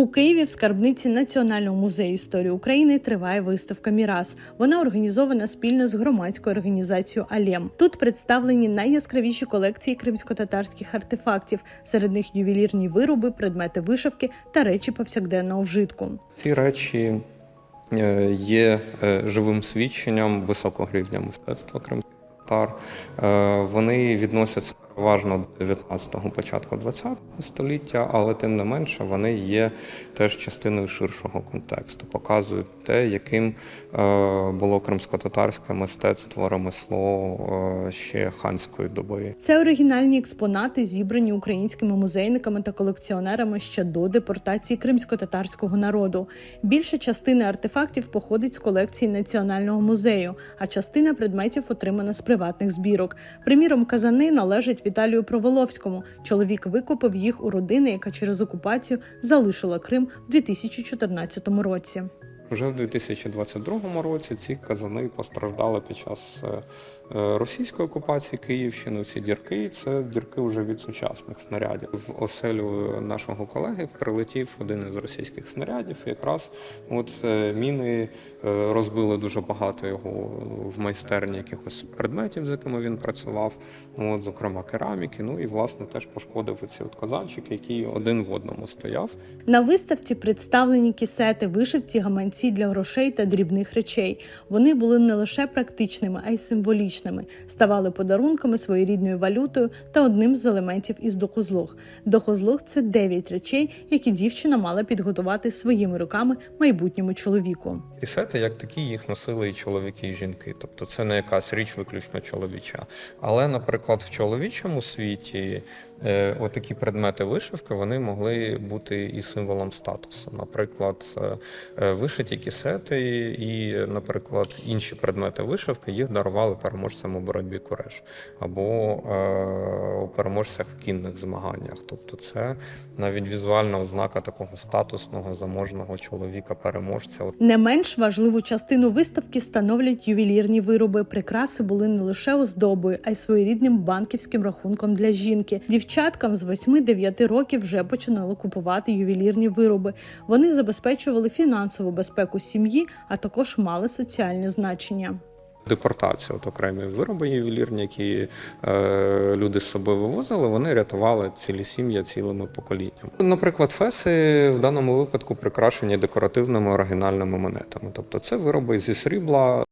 У Києві в скарбниці Національного музею історії України триває виставка Мірас. Вона організована спільно з громадською організацією Алєм. Тут представлені найяскравіші колекції кримсько-татарських артефактів. Серед них ювелірні вироби, предмети вишивки та речі повсякденного вжитку. Ці речі є е, живим свідченням високого рівня мистецтва кримських татар. Е, Вони відносяться переважно до 19-го, початку 20-го століття, але тим не менше вони є теж частиною ширшого контексту, показують те, яким е, було кримсько-татарське мистецтво, ремесло е, ще ханської доби. Це оригінальні експонати, зібрані українськими музейниками та колекціонерами ще до депортації кримсько-татарського народу. Більша частина артефактів походить з колекції Національного музею, а частина предметів отримана з приватних збірок. Приміром, казани належать Віталію Проволовському. Чоловік викупив їх у родини, яка через окупацію залишила Крим в 2014 році. Вже в 2022 році ці казани постраждали під час е, е, російської окупації Київщини. Ці дірки це дірки вже від сучасних снарядів. В оселю нашого колеги прилетів один із російських снарядів. Якраз от е, міни розбили дуже багато його в майстерні якихось предметів, з якими він працював. Ну, От, зокрема, кераміки. Ну і власне теж пошкодив ці от казанчики, які один в одному стояв. На виставці представлені кісети, вишивці, гаманці для грошей та дрібних речей. Вони були не лише практичними, а й символічними, ставали подарунками своєрідною валютою та одним з елементів із дохозлог. Дохозлог це дев'ять речей, які дівчина мала підготувати своїми руками майбутньому чоловіку. Кісети, як такі, їх носили і чоловіки, і жінки. Тобто це не якась річ виключно чоловіча. Але, наприклад, в чоловічому світі е, отакі предмети вишивки вони могли бути і символом статусу. Наприклад, е, е, вишиті кісети і, наприклад, інші предмети вишивки їх дарували переможцям у боротьбі куреш або е, у переможцях в кінних змаганнях. Тобто, це навіть візуальна ознака такого статусного заможного чоловіка-переможця. Не менш важливу частину виставки становлять ювелірні вироби. Прикраси були не лише оздобою, а й своєрідним банківським рахунком для жінки. Дівчаткам з 8-9 років вже починали купувати ювелірні вироби. Вони забезпечували фінансову безпеку сім'ї, а також мали соціальне значення. Депортація, от окремі вироби ювелірні, які е, люди з собою вивозили, вони рятували цілі сім'ї цілими поколіннями. Наприклад, феси в даному випадку прикрашені декоративними оригінальними монетами. Тобто це вироби зі срібла,